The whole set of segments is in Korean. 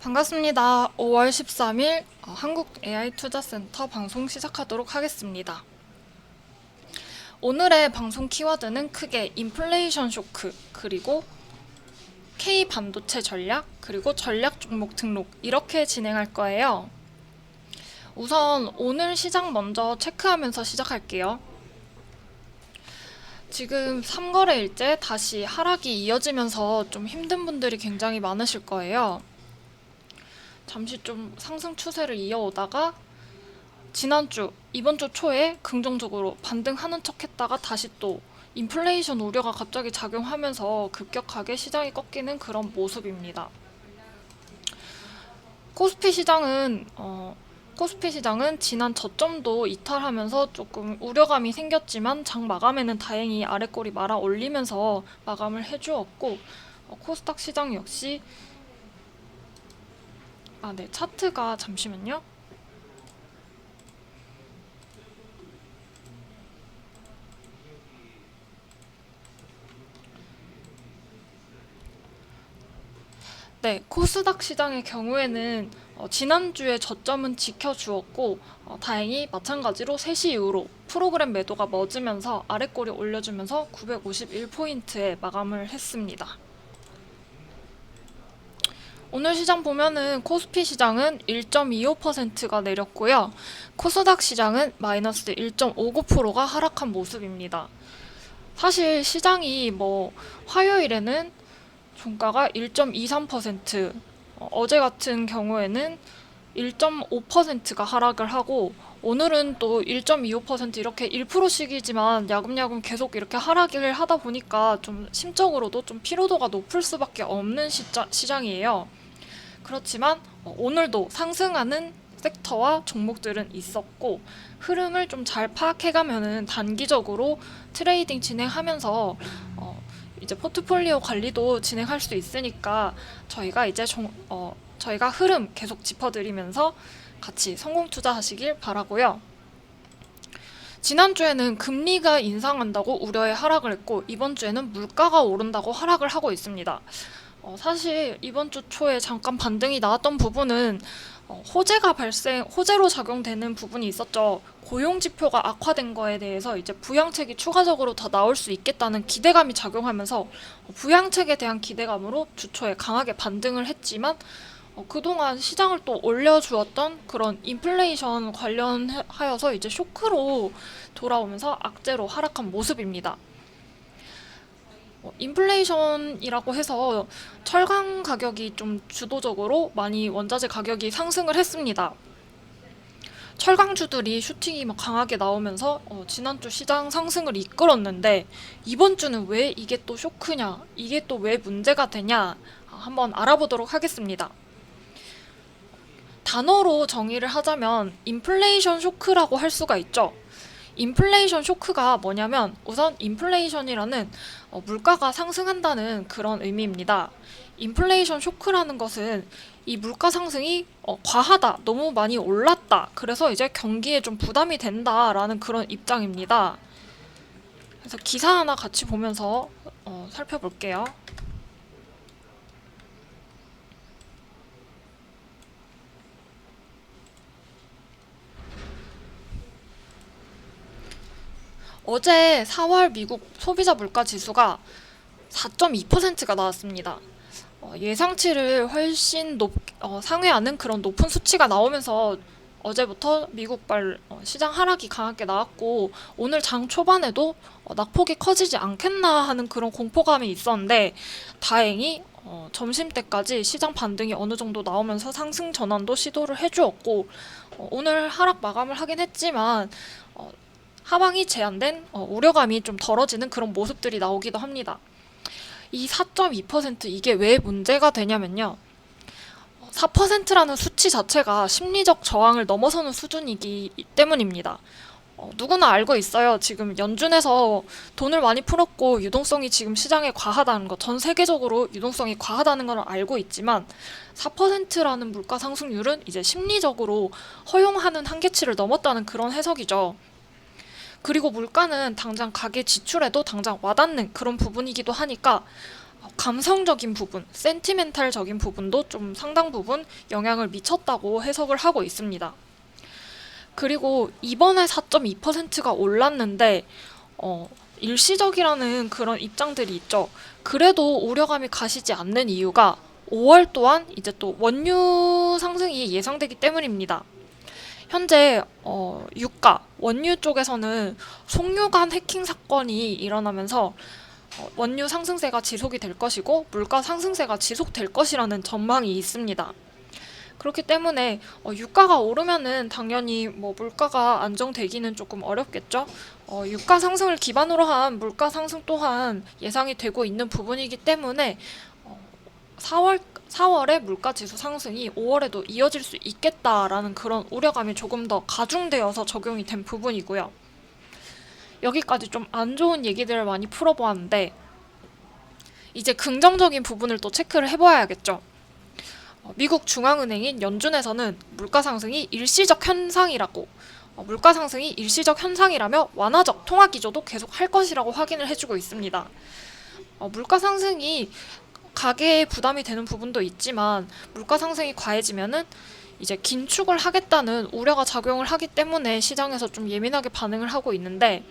반갑습니다. 5월 13일 어, 한국 AI 투자센터 방송 시작하도록 하겠습니다. 오늘의 방송 키워드는 크게 인플레이션 쇼크, 그리고 K 반도체 전략, 그리고 전략 종목 등록 이렇게 진행할 거예요. 우선 오늘 시장 먼저 체크하면서 시작할게요. 지금 3거래일째 다시 하락이 이어지면서 좀 힘든 분들이 굉장히 많으실 거예요. 잠시 좀 상승 추세를 이어오다가 지난주, 이번 주 초에 긍정적으로 반등하는 척 했다가 다시 또 인플레이션 우려가 갑자기 작용하면서 급격하게 시장이 꺾이는 그런 모습입니다. 코스피 시장은 어, 코스피 시장은 지난 저점도 이탈하면서 조금 우려감이 생겼지만 장 마감에는 다행히 아래꼬리 말아 올리면서 마감을 해주었고 어, 코스닥 시장 역시 아, 네. 차트가 잠시만요. 네, 코스닥 시장의 경우에는 어, 지난주에 저점은 지켜주었고 어, 다행히 마찬가지로 3시 이후로 프로그램 매도가 멎으면서 아래꼬리 올려주면서 951포인트에 마감을 했습니다. 오늘 시장 보면은 코스피 시장은 1.25%가 내렸고요. 코스닥 시장은 마이너스 1.59%가 하락한 모습입니다. 사실 시장이 뭐 화요일에는 종가가 1.23%, 어, 어제 같은 경우에는 1.5%가 하락을 하고 오늘은 또 1.25% 이렇게 1%씩이지만 야금야금 계속 이렇게 하락을 하다 보니까 좀 심적으로도 좀 피로도가 높을 수밖에 없는 시자, 시장이에요. 그렇지만 어, 오늘도 상승하는 섹터와 종목들은 있었고 흐름을 좀 잘 파악해가면은 단기적으로 트레이딩 진행하면서 어, 이제 포트폴리오 관리도 진행할 수 있으니까 저희가 이제 종, 어, 저희가 흐름 계속 짚어드리면서 같이 성공 투자하시길 바라고요. 지난주에는 금리가 인상한다고 우려의 하락을 했고 이번 주에는 물가가 오른다고 하락을 하고 있습니다. 어, 사실 이번 주 초에 잠깐 반등이 나왔던 부분은 어, 호재가 발생, 호재로 작용되는 부분이 있었죠. 고용 지표가 악화된 거에 대해서 이제 부양책이 추가적으로 더 나올 수 있겠다는 기대감이 작용하면서 어, 부양책에 대한 기대감으로 주초에 강하게 반등을 했지만 어, 그동안 시장을 또 올려주었던 그런 인플레이션 관련하여서 이제 쇼크로 돌아오면서 악재로 하락한 모습입니다. 어, 인플레이션이라고 해서 철강 가격이 좀 주도적으로 많이 원자재 가격이 상승을 했습니다. 철강주들이 슈팅이 막 강하게 나오면서 어, 지난주 시장 상승을 이끌었는데 이번 주는 왜 이게 또 쇼크냐, 이게 또 왜 문제가 되냐 아, 한번 알아보도록 하겠습니다. 단어로 정의를 하자면 인플레이션 쇼크라고 할 수가 있죠. 인플레이션 쇼크가 뭐냐면 우선 인플레이션이라는 어, 물가가 상승한다는 그런 의미입니다. 인플레이션 쇼크라는 것은 이 물가 상승이 어, 과하다, 너무 많이 올랐다, 그래서 이제 경기에 좀 부담이 된다라는 그런 입장입니다. 그래서 기사 하나 같이 보면서 어, 살펴볼게요. 어제 4월 미국 소비자 물가 지수가 4.2%가 나왔습니다. 어, 예상치를 훨씬 높, 어, 상회하는 그런 높은 수치가 나오면서 어제부터 미국발 어, 시장 하락이 강하게 나왔고 오늘 장 초반에도 어, 낙폭이 커지지 않겠나 하는 그런 공포감이 있었는데 다행히 어, 점심 때까지 시장 반등이 어느 정도 나오면서 상승 전환도 시도를 해주었고 어, 오늘 하락 마감을 하긴 했지만 어, 하방이 제한된 어, 우려감이 좀 덜어지는 그런 모습들이 나오기도 합니다. 이 4.2% 이게 왜 문제가 되냐면요. 4%라는 수치 자체가 심리적 저항을 넘어서는 수준이기 때문입니다. 어, 누구나 알고 있어요. 지금 연준에서 돈을 많이 풀었고 유동성이 지금 시장에 과하다는 것, 전 세계적으로 유동성이 과하다는 걸 알고 있지만 4%라는 물가 상승률은 이제 심리적으로 허용하는 한계치를 넘었다는 그런 해석이죠. 그리고 물가는 당장 가계 지출에도 당장 와닿는 그런 부분이기도 하니까 어, 감성적인 부분, 센티멘탈적인 부분도 좀 상당 부분 영향을 미쳤다고 해석을 하고 있습니다. 그리고 이번에 4.2%가 올랐는데 어, 일시적이라는 그런 입장들이 있죠. 그래도 우려감이 가시지 않는 이유가 5월 또한 이제 또 원유 상승이 예상되기 때문입니다. 현재 어, 유가 원유 쪽에서는 송유관 해킹 사건이 일어나면서 어, 원유 상승세가 지속이 될 것이고 물가 상승세가 지속될 것이라는 전망이 있습니다. 그렇기 때문에 어, 유가가 오르면은 당연히 뭐 물가가 안정되기는 조금 어렵겠죠. 어, 유가 상승을 기반으로 한 물가 상승 또한 예상이 되고 있는 부분이기 때문에 어, 4월 4월에 물가 지수 상승이 5월에도 이어질 수 있겠다라는 그런 우려감이 조금 더 가중되어서 적용이 된 부분이고요. 여기까지 좀 안 좋은 얘기들을 많이 풀어보았는데 이제 긍정적인 부분을 또 체크를 해봐야겠죠. 어, 미국 중앙은행인 연준에서는 물가 상승이 일시적 현상이라고 어, 물가 상승이 일시적 현상이라며 완화적 통화 기조도 계속 할 것이라고 확인을 해주고 있습니다. 어, 물가 상승이 가계에 부담이 되는 부분도 있지만 물가 상승이 과해지면은 이제 긴축을 하겠다는 우려가 작용을 하기 때문에 시장에서 좀 예민하게 반응을 하고 있는데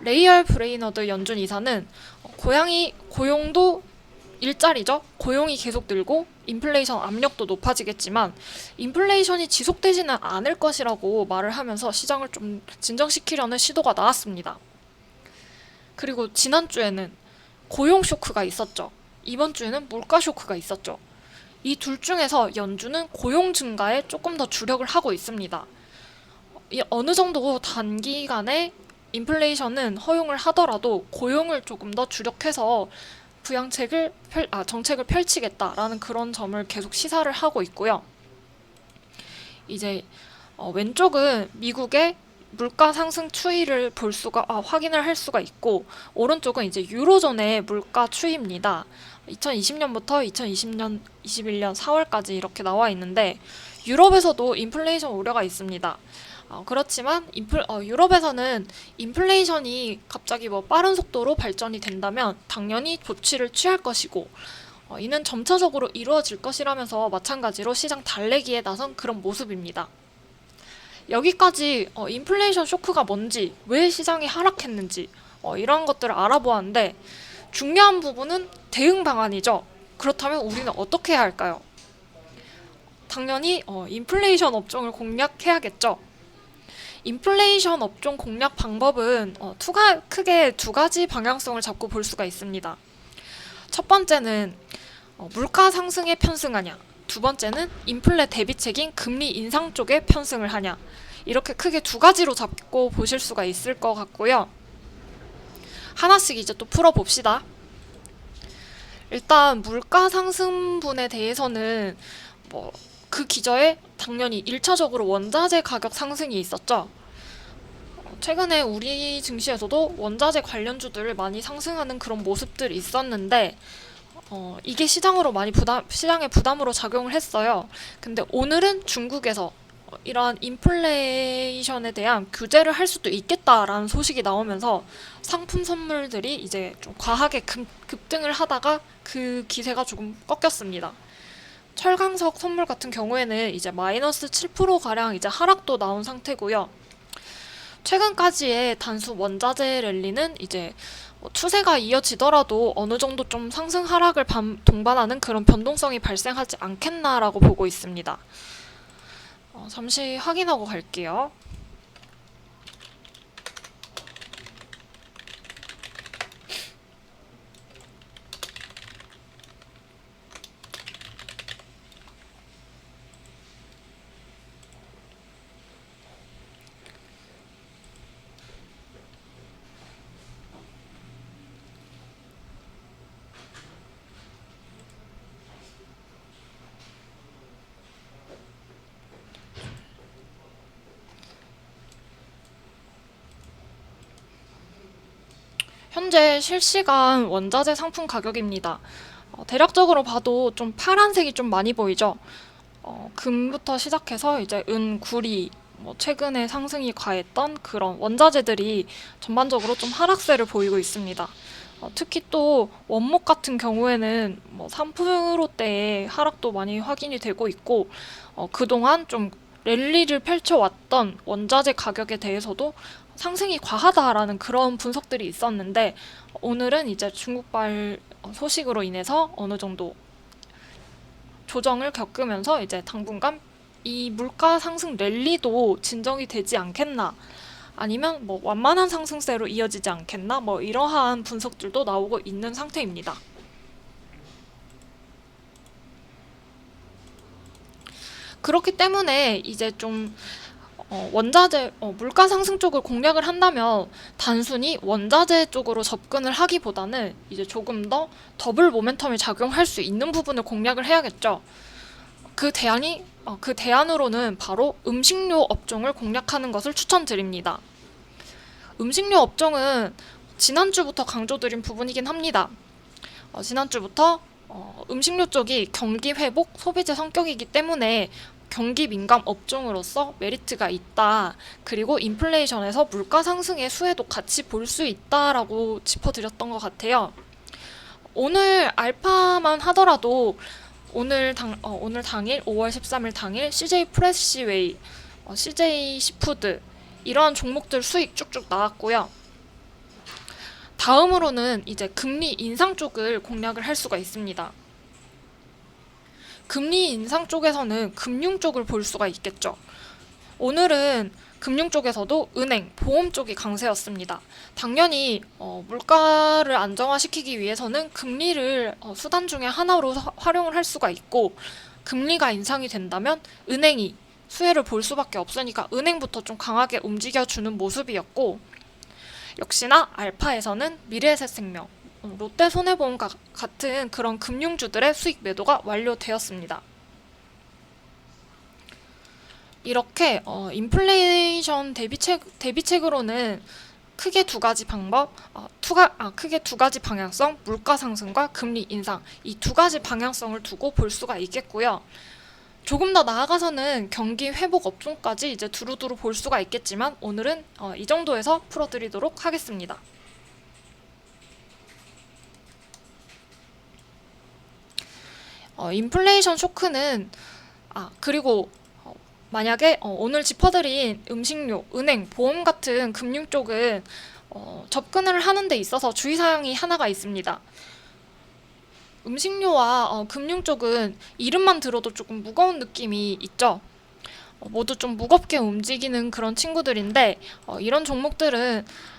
레이얼 브레이너드 연준 이사는 어, 고양이 고용도 일자리죠. 고용이 계속 늘고 인플레이션 압력도 높아지겠지만 인플레이션이 지속되지는 않을 것이라고 말을 하면서 시장을 좀 진정시키려는 시도가 나왔습니다. 그리고 지난주에는 고용 쇼크가 있었죠. 이번 주에는 물가 쇼크가 있었죠. 이 둘 중에서 연준은 고용 증가에 조금 더 주력을 하고 있습니다. 이 어느 정도 단기간에 인플레이션은 허용을 하더라도 고용을 조금 더 주력해서 부양책을 펼, 아, 정책을 펼치겠다라는 그런 점을 계속 시사를 하고 있고요. 이제 어, 왼쪽은 미국의 물가 상승 추이를 볼 수가 아, 확인을 할 수가 있고 오른쪽은 이제 유로존의 물가 추이입니다. 2020년부터 2020년 21년 4월까지 이렇게 나와 있는데 유럽에서도 인플레이션 우려가 있습니다. 어, 그렇지만 인플, 어, 유럽에서는 인플레이션이 갑자기 뭐 빠른 속도로 발전이 된다면 당연히 조치를 취할 것이고 어, 이는 점차적으로 이루어질 것이라면서 마찬가지로 시장 달래기에 나선 그런 모습입니다. 여기까지 어, 인플레이션 쇼크가 뭔지, 왜 시장이 하락했는지 어, 이런 것들을 알아보았는데 중요한 부분은 대응 방안이죠. 그렇다면 우리는 어떻게 해야 할까요? 당연히 어, 인플레이션 업종을 공략해야겠죠. 인플레이션 업종 공략 방법은 어, 투가, 크게 두 가지 방향성을 잡고 볼 수가 있습니다. 첫 번째는 어, 물가 상승에 편승하냐. 두 번째는 인플레 대비책인 금리 인상 쪽에 편승을 하냐. 이렇게 크게 두 가지로 잡고 보실 수가 있을 것 같고요. 하나씩 이제 또 풀어봅시다. 일단 물가 상승분에 대해서는 뭐 그 기저에 당연히 1차적으로 원자재 가격 상승이 있었죠. 어, 최근에 우리 증시에서도 원자재 관련주들 많이 상승하는 그런 모습들이 있었는데 어, 이게 시장으로 많이 부담, 시장의 부담으로 작용을 했어요. 근데 오늘은 중국에서 어, 이러한 인플레이션에 대한 규제를 할 수도 있겠다라는 소식이 나오면서 상품 선물들이 이제 좀 과하게 급, 급등을 하다가 그 기세가 조금 꺾였습니다. 철강석 선물 같은 경우에는 이제 마이너스 7% 가량 이제 하락도 나온 상태고요. 최근까지의 단수 원자재 랠리는 이제 뭐 추세가 이어지더라도 어느 정도 좀 상승 하락을 반, 동반하는 그런 변동성이 발생하지 않겠나라고 보고 있습니다. 어, 잠시 확인하고 갈게요. 현재 실시간 원자재 상품 가격입니다. 어, 대략적으로 봐도 좀 파란색이 좀 많이 보이죠? 어, 금부터 시작해서 이제 은, 구리, 뭐 최근에 상승이 과했던 그런 원자재들이 전반적으로 좀 하락세를 보이고 있습니다. 어, 특히 또 원목 같은 경우에는 뭐 3%대의 하락도 많이 확인이 되고 있고 어, 그동안 좀 랠리를 펼쳐왔던 원자재 가격에 대해서도 상승이 과하다라는 그런 분석들이 있었는데 오늘은 이제 중국발 어, 소식으로 인해서 어느 정도 조정을 겪으면서 이제 당분간 이 물가 상승 랠리도 진정이 되지 않겠나 아니면 뭐 완만한 상승세로 이어지지 않겠나 뭐 이러한 분석들도 나오고 있는 상태입니다. 그렇기 때문에 이제 좀 어, 원자재 어, 물가 상승 쪽을 공략을 한다면 단순히 원자재 쪽으로 접근을 하기보다는 이제 조금 더 더블 모멘텀이 작용할 수 있는 부분을 공략을 해야겠죠. 그 대안이 어, 그 대안으로는 바로 음식료 업종을 공략하는 것을 추천드립니다. 음식료 업종은 지난주부터 강조드린 부분이긴 합니다. 어, 지난주부터 어, 음식료 쪽이 경기 회복 소비재 성격이기 때문에 경기 민감 업종으로서 메리트가 있다. 그리고 인플레이션에서 물가 상승의 수혜도 같이 볼 수 있다라고 짚어드렸던 것 같아요. 오늘 알파만 하더라도 오늘 당 어, 오늘 당일 5월 13일 당일 CJ 프레시웨이, 어, CJ 시푸드 이러한 종목들 수익 쭉쭉 나왔고요. 다음으로는 이제 금리 인상 쪽을 공략을 할 수가 있습니다. 금리 인상 쪽에서는 금융 쪽을 볼 수가 있겠죠. 오늘은 금융 쪽에서도 은행, 보험 쪽이 강세였습니다. 당연히 어, 물가를 안정화시키기 위해서는 금리를 어, 수단 중에 하나로 사- 활용을 할 수가 있고 금리가 인상이 된다면 은행이 수혜를 볼 수밖에 없으니까 은행부터 좀 강하게 움직여주는 모습이었고 역시나 알파에서는 미래에셋생명, 어, 롯데 손해보험 가- 같은 그런 금융주들의 수익 매도가 완료되었습니다. 이렇게 어, 인플레이션 대비책 대비책으로는 크게 두 가지 방법, 어, 투가, 아, 크게 두 가지 방향성, 물가 상승과 금리 인상 이 두 가지 방향성을 두고 볼 수가 있겠고요. 조금 더 나아가서는 경기 회복 업종까지 이제 두루두루 볼 수가 있겠지만 오늘은 어, 이 정도에서 풀어드리도록 하겠습니다. 어, 인플레이션 쇼크는 아 그리고 어, 만약에 어, 오늘 짚어드린 음식료, 은행, 보험 같은 금융 쪽은 어, 접근을 하는 데 있어서 주의사항이 하나가 있습니다. 음식료와 어, 금융 쪽은 이름만 들어도 조금 무거운 느낌이 있죠. 어, 모두 좀 무겁게 움직이는 그런 친구들인데 어, 이런 종목들은 어,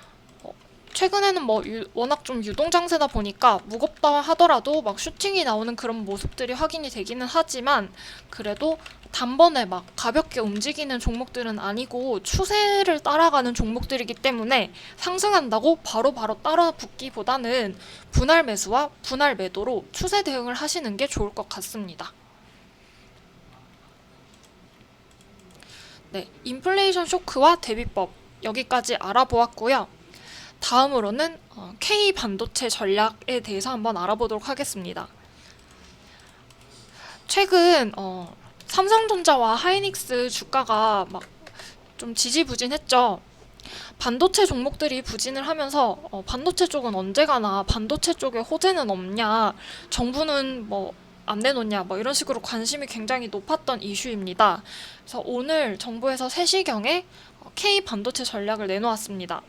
최근에는 뭐 유- 워낙 좀 유동 장세다 보니까 무겁다 하더라도 막 슈팅이 나오는 그런 모습들이 확인이 되기는 하지만 그래도 단번에 막 가볍게 움직이는 종목들은 아니고 추세를 따라가는 종목들이기 때문에 상승한다고 바로바로 따라 붙기보다는 분할 매수와 분할 매도로 추세 대응을 하시는 게 좋을 것 같습니다. 네, 인플레이션 쇼크와 대비법 여기까지 알아보았고요. 다음으로는 어, K 반도체 전략에 대해서 한번 알아보도록 하겠습니다. 최근 어, 삼성전자와 하이닉스 주가가 막 좀 지지부진했죠. 반도체 종목들이 부진을 하면서 어, 반도체 쪽은 언제 가나 반도체 쪽에 호재는 없냐 정부는 뭐 안 내놓냐 뭐 이런 식으로 관심이 굉장히 높았던 이슈입니다. 그래서 오늘 정부에서 3시경에 어, K 반도체 전략을 내놓았습니다.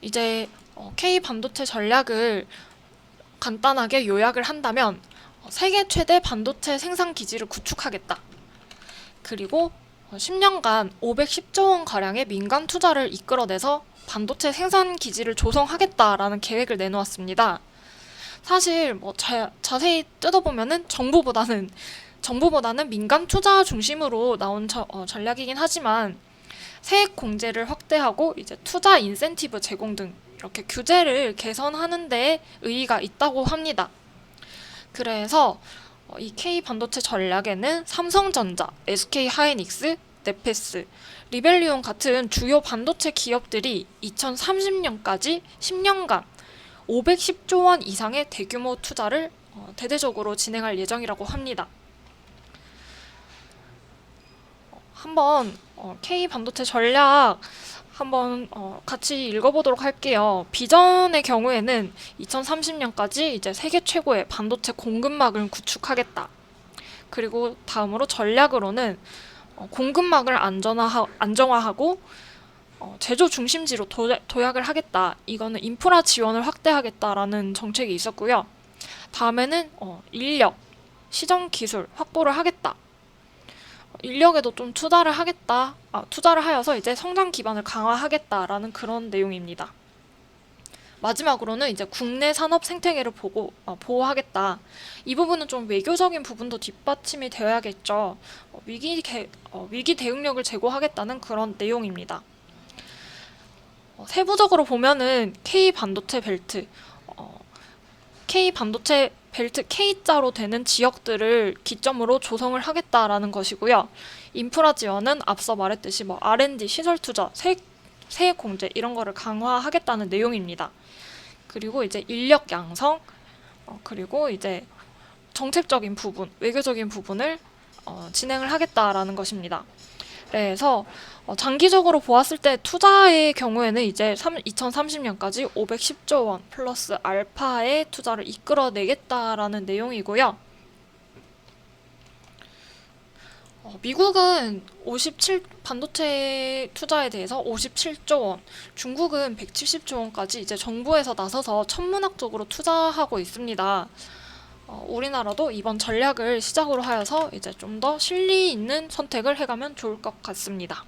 이제 어, K 반도체 전략을 간단하게 요약을 한다면 어, 세계 최대 반도체 생산 기지를 구축하겠다. 그리고 어, 10년간 510조 원 가량의 민간 투자를 이끌어내서 반도체 생산 기지를 조성하겠다라는 계획을 내놓았습니다. 사실 뭐 자, 자세히 뜯어보면은 정부보다는 정부보다는 민간 투자 중심으로 나온 저- 어, 전략이긴 하지만 세액 공제를 확대하고 이제 투자 인센티브 제공 등 이렇게 규제를 개선하는 데 의의가 있다고 합니다. 그래서 어, 이 K 반도체 전략에는 삼성전자, SK 하이닉스, 네페스, 리벨리온 같은 주요 반도체 기업들이 2030년까지 10년간 510조 원 이상의 대규모 투자를 어, 대대적으로 진행할 예정이라고 합니다. 어, 한번 어, K 반도체 전략 한번 어, 같이 읽어보도록 할게요. 비전의 경우에는 2030년까지 이제 세계 최고의 반도체 공급망을 구축하겠다. 그리고 다음으로 전략으로는 어, 공급망을 안전화 안정화하고 어, 제조 중심지로 도, 도약을 하겠다. 이거는 인프라 지원을 확대하겠다라는 정책이 있었고요. 다음에는 어, 인력, 시정 기술 확보를 하겠다. 어, 인력에도 좀 투자를 하겠다. 아, 투자를 하여서 이제 성장 기반을 강화하겠다라는 그런 내용입니다. 마지막으로는 이제 국내 산업 생태계를 보고 어, 보호하겠다. 이 부분은 좀 외교적인 부분도 뒷받침이 되어야겠죠. 어, 위기 개, 어, 위기 대응력을 제고하겠다는 그런 내용입니다. 어, 세부적으로 보면은 K 반도체 벨트, 어, K 반도체 벨트 K자로 되는 지역들을 기점으로 조성을 하겠다라는 것이고요. 인프라 지원은 앞서 말했듯이 뭐 R&D 시설 투자, 세, 세액 공제 이런 거를 강화하겠다는 내용입니다. 그리고 이제 인력 양성, 어, 그리고 이제 정책적인 부분, 외교적인 부분을 어, 진행을 하겠다라는 것입니다. 그래서 어, 장기적으로 보았을 때 투자의 경우에는 이제 3, 2030년까지 510조 원 플러스 알파의 투자를 이끌어내겠다라는 내용이고요. 어, 미국은 57 반도체 투자에 대해서 57조 원, 중국은 170조 원까지 이제 정부에서 나서서 천문학적으로 투자하고 있습니다. 어, 우리나라도 이번 전략을 시작으로 하여서 이제 좀 더 실리 있는 선택을 해가면 좋을 것 같습니다.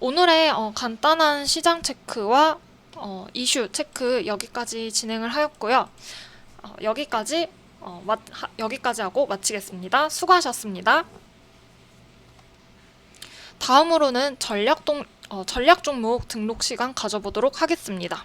오늘의 어, 간단한 시장 체크와 어, 이슈 체크 여기까지 진행을 하였고요. 어, 여기까지 어, 마, 하, 여기까지 하고 마치겠습니다. 수고하셨습니다. 다음으로는 전략 동, 어, 전략 종목 등록 시간 가져보도록 하겠습니다.